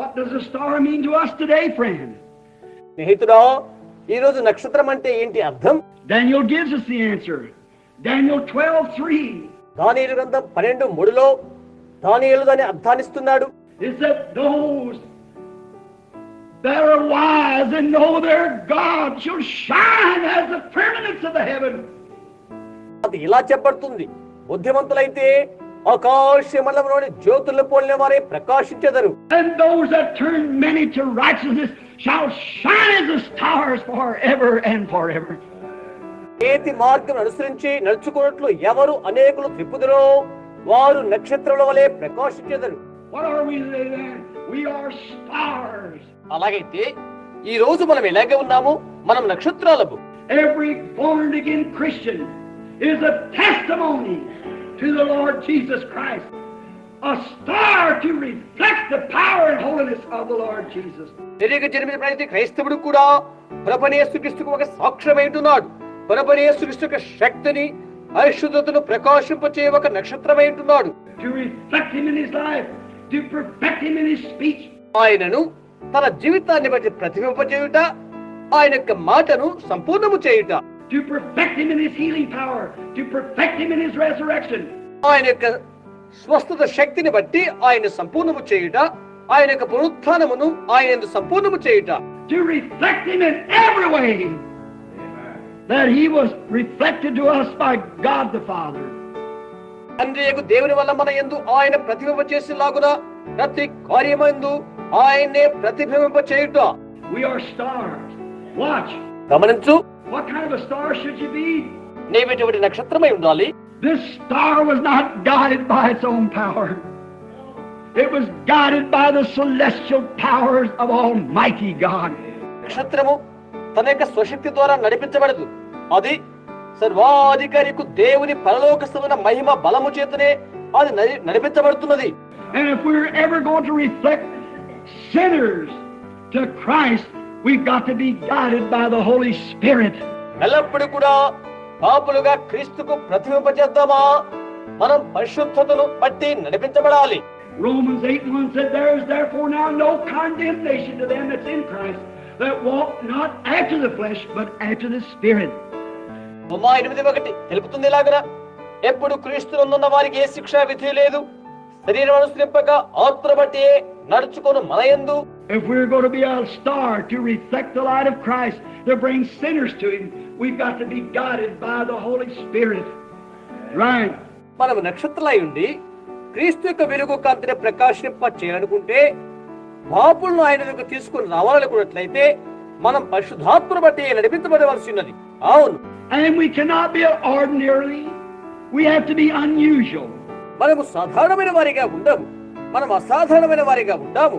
What does a star mean to us today, friend? స్నేహితుడా ఈ రోజు నక్షత్రం అంటే ఏంటి అర్థం Daniel gives us the answer. Daniel 12 3 దానియేలు గ్రంథం పన్నెండు మూడులో దానియేలు దాని అర్థాన్నిస్తున్నాడు is that those that are wise and know their God shall shine as the firmaments of the heaven. అది ఇలా చెప్పబడుతుంది బుద్ధిమంతులైతే ఆకాశ మండలంలోని జ్యోతులు పోలిన వారే ప్రకాశించదరు. ఏతి మార్గం అనుసరించి నడుచుకున్నట్లు ఎవరు అనేకులు తిప్పుదరో వారు నక్షత్రముల వలె ప్రకాశించదరు. అలాగైతే ఈ రోజు మనం ఎలాగే ఉన్నాము? మనం నక్షత్రాలకు every Christian is to the Lord Jesus Christ. A star to reflect the power and holiness of the Lord Jesus. తిరిగి జన్మించిన ప్రతి క్రైస్తవుడు కూడా ప్రభనేసుక్రీస్తుకు ఒక సాక్ష్యమై ఉంటున్నాడు ప్రభనేసుక్రీస్తు యొక్క శక్తిని పరిశుద్ధతను ప్రకాశింపచే ఒక నక్షత్రమై ఉంటున్నాడు To reflect Him in His life. To perfect Him in His speech. ఆయనను తన జీవితాన్ని బట్టి ప్రతిబింపచేయుట ఆయన యొక్క మాటను సంపూర్ణము చేయుట To perfect Him in His healing power. To perfect Him in His resurrection. ఆయన యొక్క స్వస్థత శక్తిని బట్టి ఆయన సంపూర్ణము చేయుట ఆయన యొక్క పునరుత్థానమును ఆయన సంపూర్ణము చేయుట To reflect Him in every way. That He was reflected to us by God the Father. తండ్రి యొక్క దేవుని వల్ల మన యందు ఆయన ప్రతిబింబ చేసేలాగున ప్రతి కార్యమందు ఆయన్నే ప్రతిబింబ చేయుట We are stars. Watch. గమనించు What kind of a star should you be? నీవిటువంటి నక్షత్రమై ఉండాలి This star was not guided by its own power. It was guided by the celestial powers of Almighty God. నక్షత్రము తన యొక్క స్వశక్తి ద్వారా నడిపించబడదు అది సర్వాధికారికు దేవుని పరలోకస్థమైన మహిమ బలము చేతనే అది నడి- నడిపించబడుతున్నది And if we're ever going to reflect sinners to Christ, we've got to be guided by the Holy Spirit. ఎల్లప్పుడు కూడా పాపులుగా క్రీస్తుకు ప్రతిబింబచేద్దామా మనం పరిశుద్ధతను బట్టి నడిపించబడాలి Romans 8 1 said, There is therefore now no condemnation to them that's in Christ, that walk not after the flesh, but after the Spirit. Uma ఎనిమిది ఒకటి తెలుపుతుంది ఇలాగన ఎప్పుడు క్రీస్తునందున్న వారికి ఏ శిక్షా విధి లేదు శరీరం అనుసరింపక ఆత్మ బట్టి నడుచుకొని మనయందు If we're going to be a star to reflect the light of Christ, to bring sinners to Him, we've got to be guided by the Holy Spirit. Right. మనం నక్షత్రలై ఉండి క్రీస్తు యొక్క వెలుగు కాంతిని ప్రకాశింప చేయాలనుకుంటే పాపులను ఆయన దగ్గర తీసుకుని రావాలనుకున్నట్లయితే మనం పరిశుద్ధాత్మను బట్టి నడిపించబడవలసి ఉన్నది అవును And we cannot be ordinarily, we have to be unusual. మనము సాధారణమైన వారిగా ఉండము మనం అసాధారణమైన వారిగా ఉండాము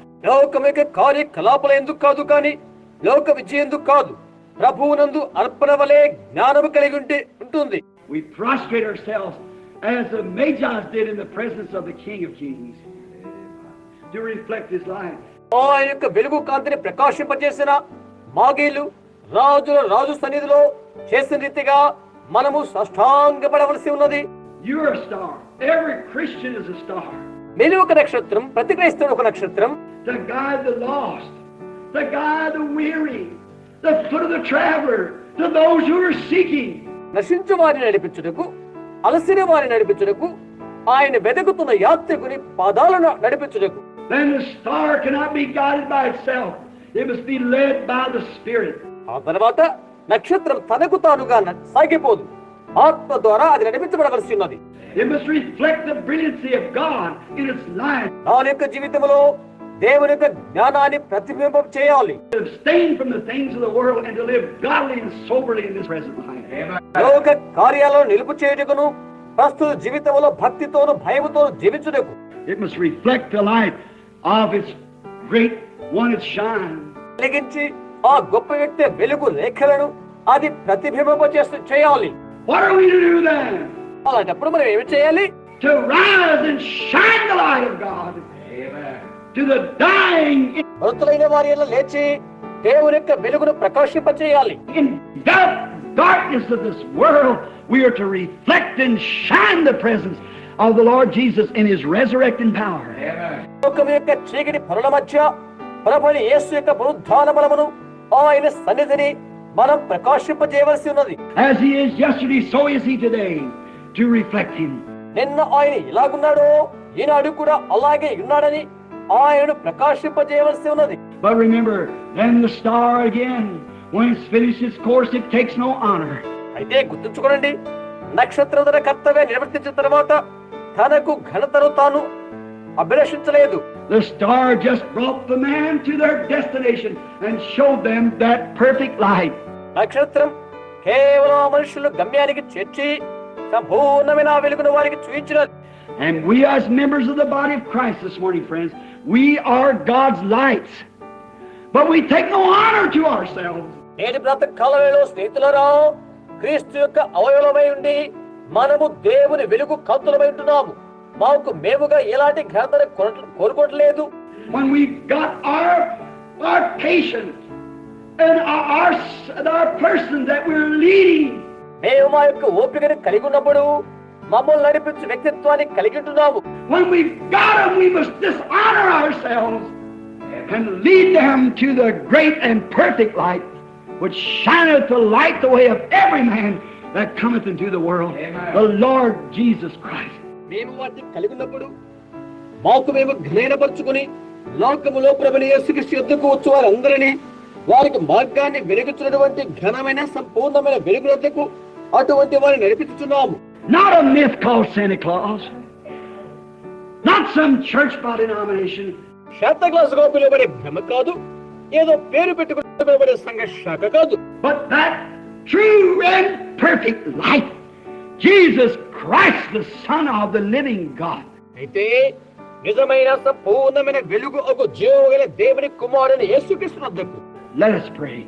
లోకం యొక్క కార్యకలాపాల ఎందుకు కాదు కానీ లోక విజయం ఎందుకు కాదు ప్రభువునందు అర్పణ వలె జ్ఞానము కలిగి ఉంటే ఉంటుంది We prostrate ourselves as the Magi's did in the presence of the King of Kings to reflect his life. ఆయన యొక్క వెలుగు కాంతిని ప్రకాశింపజేసిన మాగీలు రాజుల రాజు సన్నిధిలో చేసిన రీతిగా మనము సాష్టాంగపడవలసి ఉన్నది a star. Every Christian is a star. మీరు ఒక నక్షత్రం ప్రతి క్రైస్తవుడు ఒక నక్షత్రం To guide the lost, to guide the weary, the foot of the traveler, to those who are seeking. నశించు వారిని నడిపించుటకు అలసిన వారిని నడిపించుటకు ఆయన వెతుకుతున్న యాత్రికుని పాదాలను నడిపించుటకు Then the star cannot be guided by itself. It must be led by the Spirit. ఆ తర్వాత నక్షత్రం తనకు తానుగా సాగిపోదు ఆత్మ ద్వారా అది నడిపించబడవలసి ఉన్నది. యొక్క జీవితంలో దేవుని యొక్క జ్ఞానాన్ని ప్రతిబింబం చేయాలి. లోక కార్యాలను నిలుపు చేయటకును ప్రస్తుత జీవితంలో భక్తితోను భయముతో జీవించుటకు. ఇట్ వన్ ఆ గొప్ప వ్యక్తి వెలుగు రేఖలను అది ప్రతిబింబం చేస్తూ చేయాలి. What are we to do then? అలాంటప్పుడు మనం ఏమి చేయాలి To rise and shine the light of God to the dying, మృతులైన వారి ఎడల లేచి దేవుని యొక్క వెలుగును ప్రకాశింప చేయాలి in dark darkness of this world. We are to reflect and shine the presence of the Lord Jesus in His resurrecting power. లోకం యొక్క చీకటి పనుల మధ్య ప్రభుని యేసు యొక్క పునరుద్ధాన బలమును ఆయన సన్నిధిని మనం ప్రకాశింపజేయవలసి ఉన్నది. As he is yesterday so is నిన్న ఆయన ఇలాగున్నాడో ఈనాడు కూడా అలాగే ఉన్నాడని ఆయన ఆయనను ప్రకాశింపజేయవలసి ఉన్నది. But remember then the star again when it finishes course అయితే గుర్తుంచుకోండి నక్షత్రధర కర్తవ్య నిర్వర్తించిన తర్వాత తనకు ఘనతను తాను అభిలషించలేదు The star just brought the man to their destination and showed them that perfect light. నక్షత్రం కేవలం ఆ మనుషులు గమ్యానికి చేర్చి సంపూర్ణమైన ఆ వెలుగును వారికి చూపించినది And we, as members of the body of Christ this morning, friends, we are God's lights. But we take no honor to ourselves. నేటి బ్రత కాలవేలో స్నేహితులరా క్రీస్తు యొక్క అవయవమై ఉండి మనము దేవుని వెలుగు కాంతులమై ఉంటున్నాము మాకు మేముగా ఎలాంటి ఘనతను కోర- కోరుకోవట్లేదు When we've got our, our patience and our, our, our person that we're leading, మేము మా యొక్క ఓపికను కలిగి ఉన్నప్పుడు మమ్మల్ని నడిపించే వ్యక్తిత్వాన్ని కలిగి ఉంటున్నాము when we've got them, we must dishonor ourselves and lead them to the great and perfect light, which shineth to light the way of every man that cometh into the world, the Lord Jesus Christ. మేము వాటిని కలిగి ఉన్నప్పుడు మాకు మేము ఘనపరుచుకుని లోకములో ప్రభుని యేసుక్రీస్తు యొద్దకు వచ్చి వారందరినీ వారికి మార్గాన్ని వెలుగుతున్నటువంటి ఘనమైన సంపూర్ణమైన వెలుగు వద్దకు అటువంటి వారిని నడిపించుచున్నాము Not a myth called Santa Claus, not some church by denomination, శాంత క్లాస్గా పిలువబడే భ్రమ కాదు. ఏదో పేరు పెట్టుకుని పిలువబడే సంఘ శాఖ కాదు. But that true and perfect light, Jesus Christ, the Son of the living God. అయితే నిజమైన సంపూర్ణమైన వెలుగు ఒక జీవగల దేవుని కుమారుని యేసుక్రీస్తు వద్దకు Let us pray.